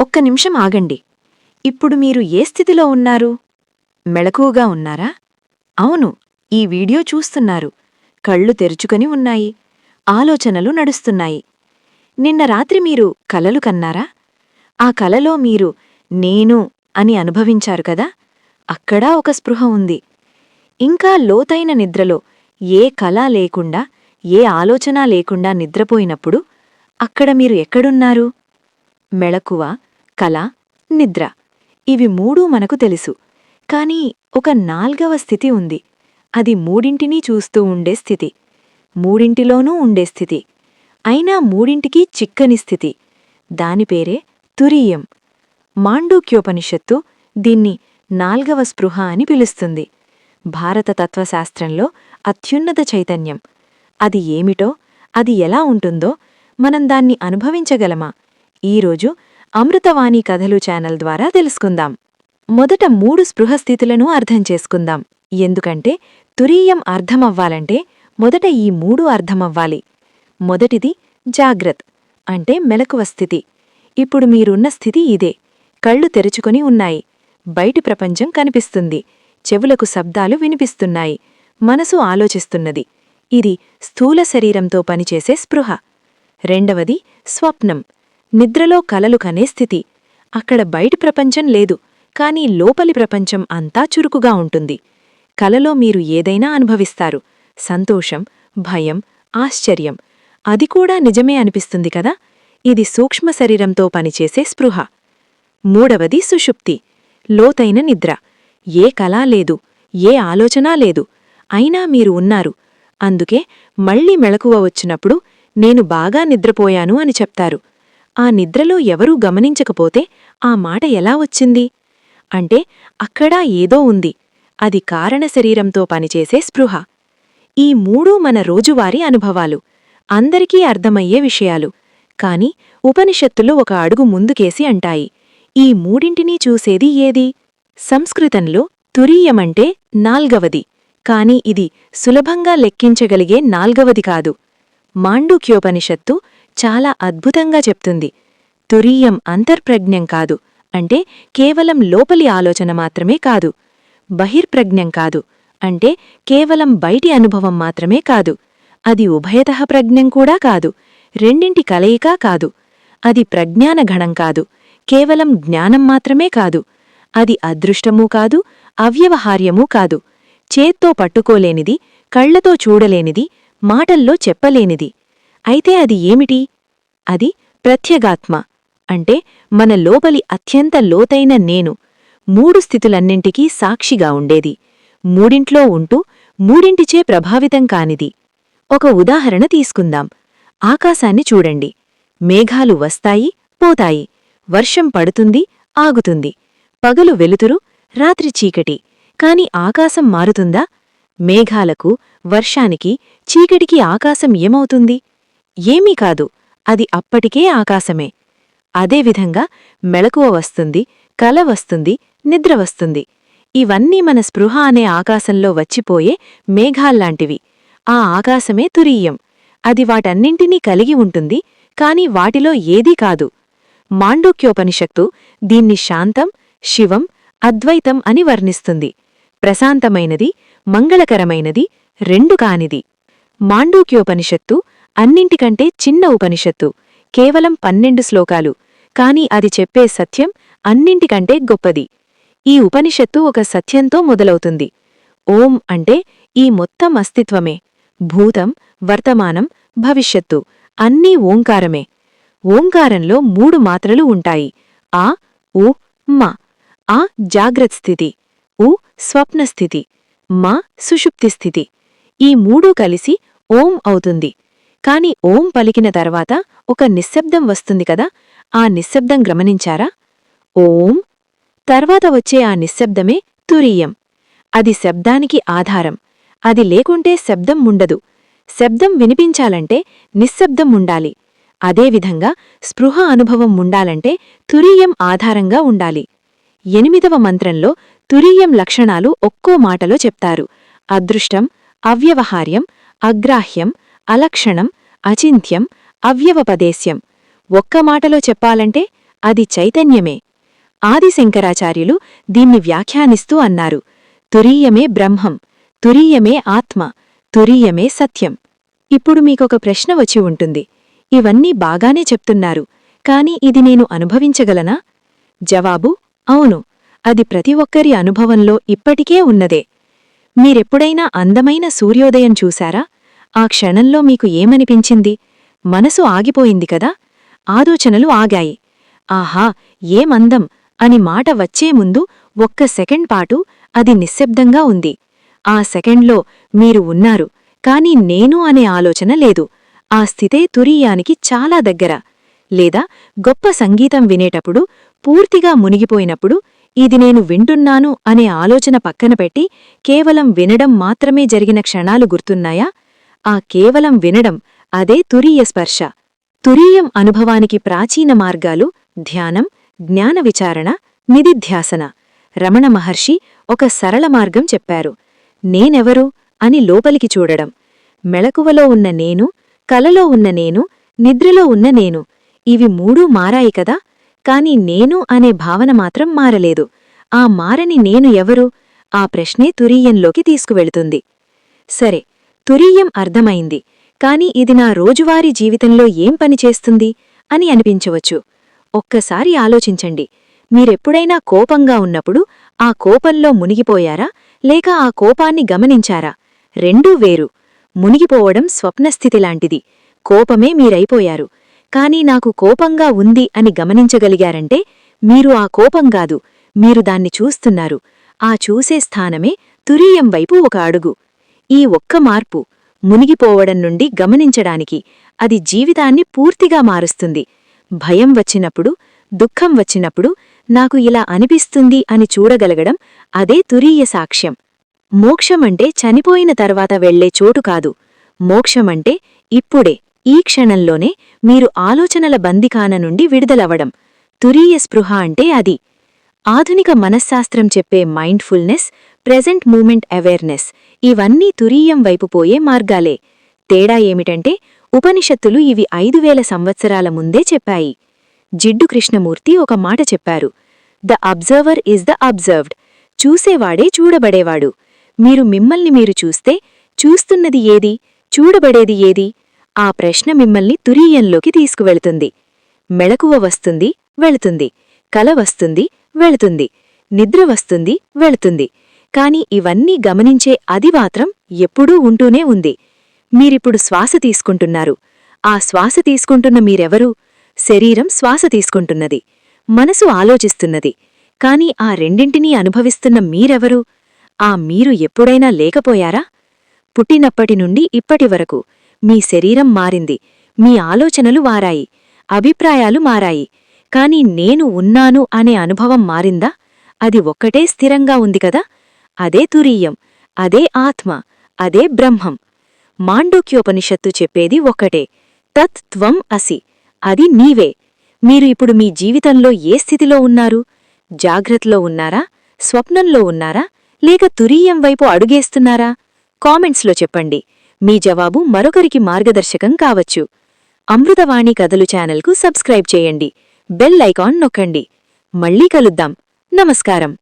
ఒక్క నిమిషం ఆగండి. ఇప్పుడు మీరు ఏ స్థితిలో ఉన్నారు? మెళకువగా ఉన్నారా? అవును ఈ వీడియో చూస్తున్నారు. కళ్ళు తెరుచుకొని ఉన్నాయి. ఆలోచనలు నడుస్తున్నాయి. నిన్న రాత్రి మీరు కలలు కన్నారా? ఆ కలలో మీరు నేను అని అనుభవించారు కదా? అక్కడా ఒక స్పృహ ఉంది. ఇంకా లోతైన నిద్రలో ఏ కళ లేకుండా ఏ ఆలోచన లేకుండా నిద్రపోయినప్పుడు అక్కడ మీరు ఎక్కడున్నారు? మెళకువ కళ నిద్ర ఇవి మూడూ మనకు తెలుసు. కానీ ఒక నాల్గవ స్థితి ఉంది. అది మూడింటినీ చూస్తూ ఉండే స్థితి. మూడింటిలోనూ ఉండే స్థితి. అయినా మూడింటికి చిక్కని స్థితి. దానిపేరే తురీయం. మాండూక్యోపనిషత్తు దీన్ని నాల్గవ స్పృహ అని పిలుస్తుంది. భారత తత్వశాస్త్రంలో అత్యున్నత చైతన్యం. అది ఏమిటో అది ఎలా ఉంటుందో మనం దాన్ని అనుభవించగలమా? ఈరోజు అమృతవాణి కథలు ఛానల్ ద్వారా తెలుసుకుందాం. మొదట మూడు స్పృహస్థితులను అర్థం చేసుకుందాం. ఎందుకంటే తురీయం అర్థమవ్వాలంటే మొదట ఈ మూడు అర్థమవ్వాలి. మొదటిది జాగ్రత్ అంటే మెలకువ స్థితి. ఇప్పుడు మీరున్న స్థితి ఇదే. కళ్ళు తెరుచుకొని ఉన్నాయి. బయటి ప్రపంచం కనిపిస్తుంది. చెవులకు శబ్దాలు వినిపిస్తున్నాయి. మనసు ఆలోచిస్తున్నది. ఇది స్థూల శరీరంతో పనిచేసే స్పృహ. రెండవది స్వప్నం నిద్రలో కలలు కనే స్థితి. అక్కడ బయటి ప్రపంచం లేదు కాని లోపలి ప్రపంచం అంతా చురుకుగా ఉంటుంది. కలలో మీరు ఏదైనా అనుభవిస్తారు. సంతోషం భయం ఆశ్చర్యం. అది కూడా నిజమే అనిపిస్తుంది కదా? ఇది సూక్ష్మ శరీరంతో పనిచేసే స్పృహ. మూడవది సుషుప్తి. లోతైన నిద్ర. ఏ కళ లేదు ఏ ఆలోచనా లేదు. అయినా మీరు ఉన్నారు. అందుకే మళ్ళీ మెళకువ వచ్చినప్పుడు నేను బాగా నిద్రపోయాను అని చెప్తారు. ఆ నిద్రలో ఎవరూ గమనించకపోతే ఆ మాట ఎలా వచ్చింది? అంటే అక్కడా ఏదో ఉంది. అది కారణ శరీరంతో పనిచేసే స్పృహ. ఈ మూడూ మన రోజువారీ అనుభవాలు. అందరికీ అర్థమయ్యే విషయాలు. కాని ఉపనిషత్తులు ఒక అడుగు ముందుకేసి అంటాయి. ఈ మూడింటినీ చూసేది ఏది? సంస్కృతంలో తురీయమంటే నాల్గవది. కాని ఇది సులభంగా లెక్కించగలిగే నాల్గవది కాదు. మాండూక్యోపనిషత్తు చాలా అద్భుతంగా చెప్తుంది. తురీయం అంతర్ప్రజ్ఞం కాదు. అంటే కేవలం లోపలి ఆలోచన మాత్రమే కాదు. బహిర్ప్రజ్ఞం కాదు. అంటే కేవలం బయటి అనుభవం మాత్రమే కాదు. అది ఉభయతః ప్రజ్ఞం కూడా కాదు. రెండింటి కలయికా కాదు. అది ప్రజ్ఞానఘణం కాదు. కేవలం జ్ఞానం మాత్రమే కాదు. అది అదృష్టమూ కాదు అవ్యవహార్యమూ కాదు. చేత్తో పట్టుకోలేనిది కళ్ళతో చూడలేనిది మాటల్లో చెప్పలేనిది. అయితే అది ఏమిటి? అది ప్రత్యగాత్మ. అంటే మన లోపలి అత్యంత లోతైన నేను. మూడు స్థితులన్నింటికీ సాక్షిగా ఉండేది. మూడింట్లో ఉంటూ మూడింటిచే ప్రభావితం కానిది. ఒక ఉదాహరణ తీసుకుందాం. ఆకాశాన్ని చూడండి. మేఘాలు వస్తాయి పోతాయి. వర్షం పడుతుంది ఆగుతుంది. పగలు వెలుతురు రాత్రి చీకటి. కాని ఆకాశం మారుతుందా? మేఘాలకు వర్షానికి చీకటికి ఆకాశం ఏమవుతుంది? ఏమీ కాదు. అది అప్పటికే ఆకాశమే. అదేవిధంగా మెళకువ వస్తుంది కల వస్తుంది నిద్ర వస్తుంది. ఇవన్నీ మన స్పృహ అనే ఆకాశంలో వచ్చిపోయే మేఘాల్లాంటివి. ఆ ఆకాశమే తురీయం. అది వాటన్నింటినీ కలిగి ఉంటుంది కాని వాటిలో ఏదీ కాదు. మాండూక్యోపనిషత్తు దీన్ని శాంతం శివం అద్వైతం అని వర్ణిస్తుంది. ప్రశాంతమైనది మంగళకరమైనది రెండు కానిది. మాండూక్యోపనిషత్తు అన్నింటికంటే చిన్న ఉపనిషత్తు. కేవలం పన్నెండు శ్లోకాలు. కాని అది చెప్పే సత్యం అన్నింటికంటే గొప్పది. ఈ ఉపనిషత్తు ఒక సత్యంతో మొదలవుతుంది. ఓం అంటే ఈ మొత్తం అస్తిత్వమే. భూతం వర్తమానం భవిష్యత్తు. అన్నీ ఓంకారమే. ఓంకారంలో మూడు మాత్రలు ఉంటాయి. ఆ ఉ మ. ఆ జాగ్రత్ స్థితి. ఉ స్వప్నస్థితి మా సుషుప్తి స్థితి. ఈ మూడూ కలిసి ఓం అవుతుంది. కాని ఓం పలికిన తర్వాత ఒక నిశ్శబ్దం వస్తుంది కదా ఆ నిశ్శబ్దం గమనించారా? ఓం! తర్వాత వచ్చే ఆ నిశ్శబ్దమే తురీయం. అది శబ్దానికి ఆధారం. అది లేకుంటే శబ్దం ఉండదు శబ్దం వినిపించాలంటే నిశ్శబ్దం ఉండాలి. అదేవిధంగా స్పృహ అనుభవం ఉండాలంటే తురీయం ఆధారంగా ఉండాలి. ఎనిమిదవ మంత్రంలో తురీయం లక్షణాలు ఒక్కో మాటలో చెప్తారు. అదృష్టం అవ్యవహార్యం అగ్రాహ్యం అలక్షణం అచింత్యం అవ్యవపదేశ్యం. ఒక్క మాటలో చెప్పాలంటే అది చైతన్యమే. ఆదిశంకరాచార్యులు దీన్ని వ్యాఖ్యానిస్తూ అన్నారు. తురీయమే బ్రహ్మం తురీయమే ఆత్మ తురీయమే సత్యం. ఇప్పుడు మీకొక ప్రశ్న వచ్చి ఉంటుంది. ఇవన్నీ బాగానే చెప్తున్నారు. కాని ఇది నేను అనుభవించగలనా? జవాబు అవును. అది ప్రతి ఒక్కరి అనుభవంలో ఇప్పటికే ఉన్నదే. మీరెప్పుడైనా అందమైన సూర్యోదయం చూశారా? ఆ క్షణంలో మీకు ఏమనిపించింది? మనసు ఆగిపోయింది కదా? ఆలోచనలు ఆగాయి. ఆహా ఏమందం అని మాట వచ్చే ముందు ఒక్క సెకండ్ పాటు అది నిశ్శబ్దంగా ఉంది. ఆ సెకండ్లో మీరు ఉన్నారు కాని నేను అనే ఆలోచన లేదు. ఆ స్థితే తురీయానికి చాలా దగ్గర. లేదా గొప్ప సంగీతం వినేటప్పుడు పూర్తిగా మునిగిపోయినప్పుడు ఇది నేను వింటున్నాను అనే ఆలోచన పక్కన పెట్టి కేవలం వినడం మాత్రమే జరిగిన క్షణాలు గుర్తున్నాయా? ఆ కేవలం వినడం అదే తురీయ స్పర్శ. తురీయం అనుభవానికి ప్రాచీన మార్గాలు ధ్యానం జ్ఞాన విచారణ నిధిధ్యాసన. రమణ మహర్షి ఒక సరళ మార్గం చెప్పారు. నేనెవరు అని లోపలికి చూడడం. మెళకువలో ఉన్న నేను కలలో ఉన్న నేను నిద్రలో ఉన్న నేను ఇవి మూడూ మారాయి కదా? కాని నేను అనే భావన మాత్రం మారలేదు. ఆ మారని నేను ఎవరు? ఆ ప్రశ్నే తురీయంలోకి తీసుకువెళుతుంది. సరే తురీయం అర్థమైంది. కాని ఇది నా రోజువారీ జీవితంలో ఏం పనిచేస్తుంది అని అనిపించవచ్చు. ఒక్కసారి ఆలోచించండి. మీరెప్పుడైనా కోపంగా ఉన్నప్పుడు ఆ కోపంలో మునిగిపోయారా? లేక ఆ కోపాన్ని గమనించారా? రెండూ వేరు. మునిగిపోవడం స్వప్నస్థితిలాంటిది కోపమే మీరైపోయారు. కాని నాకు కోపంగా ఉంది అని గమనించగలిగారంటే మీరు ఆ కోపం కాదు. మీరు దాన్ని చూస్తున్నారు. ఆ చూసే స్థానమే తురీయం వైపు ఒక అడుగు. ఈ ఒక్క మార్పు మునిగిపోవడం నుండి గమనించడానికి అది జీవితాన్ని పూర్తిగా మారుస్తుంది. భయం వచ్చినప్పుడు దుఃఖం వచ్చినప్పుడు నాకు ఇలా అనిపిస్తుంది అని చూడగలగడం అదే తురీయ సాక్ష్యం. మోక్షమంటే చనిపోయిన తర్వాత వెళ్ళే చోటు కాదు. మోక్షమంటే ఇప్పుడే ఈ క్షణంలోనే మీరు ఆలోచనల బందికాన నుండి విడుదలవడం తురీయ స్పృహ అంటే అది. ఆధునిక మనశ్శాస్త్రం చెప్పే మైండ్ఫుల్నెస్ ప్రెజెంట్ మూమెంట్ అవేర్నెస్ ఇవన్నీ తురీయం వైపు పోయే మార్గాలే. తేడా ఏమిటంటే ఉపనిషత్తులు ఇవి ఐదు వేల సంవత్సరాల ముందే చెప్పాయి. జిడ్డు కృష్ణమూర్తి ఒక మాట చెప్పారు. The observer is the observed. చూసేవాడే చూడబడేవాడు. మీరు మిమ్మల్ని మీరు చూస్తే చూస్తున్నది ఏది? చూడబడేది ఏది? ఆ ప్రశ్న మిమ్మల్ని తురీయంలోకి తీసుకువెళుతుంది. మెళకువ వస్తుంది వెళుతుంది. కల వస్తుంది వెళుతుంది. నిద్ర వస్తుంది వెళుతుంది. కాని ఇవన్నీ గమనించే అది మాత్రం ఎప్పుడూ ఉంటూనే ఉంది. మీరిప్పుడు శ్వాస తీసుకుంటున్నారు. ఆ శ్వాస తీసుకుంటున్న మీరెవరు? శరీరం శ్వాస తీసుకుంటున్నది. మనసు ఆలోచిస్తున్నది. కాని ఆ రెండింటినీ అనుభవిస్తున్న మీరెవరు? ఆ మీరు ఎప్పుడైనా లేకపోయారా? పుట్టినప్పటి నుండి ఇప్పటి వరకు మీ శరీరం మారింది. మీ ఆలోచనలు మారాయి. అభిప్రాయాలు మారాయి. కాని నేను ఉన్నాను అనే అనుభవం మారిందా? అది ఒక్కటే స్థిరంగా ఉంది కదా? అదే తురీయం అదే ఆత్మ అదే బ్రహ్మం. మాండూక్యోపనిషత్తు చెప్పేది ఒక్కటే తత్ త్వం అసి అది నీవే. మీరు ఇప్పుడు మీ జీవితంలో ఏ స్థితిలో ఉన్నారు? జాగ్రత్తలో ఉన్నారా? స్వప్నంలో ఉన్నారా? లేక తురీయం వైపు అడుగేస్తున్నారా? కామెంట్స్లో చెప్పండి. మీ జవాబు మరొకరికి మార్గదర్శకం కావచ్చు. అమృతవాణి కథలు ఛానల్కు సబ్స్క్రైబ్ చేయండి. బెల్ ఐకాన్ నొక్కండి. మళ్ళీ కలుద్దాం. నమస్కారం.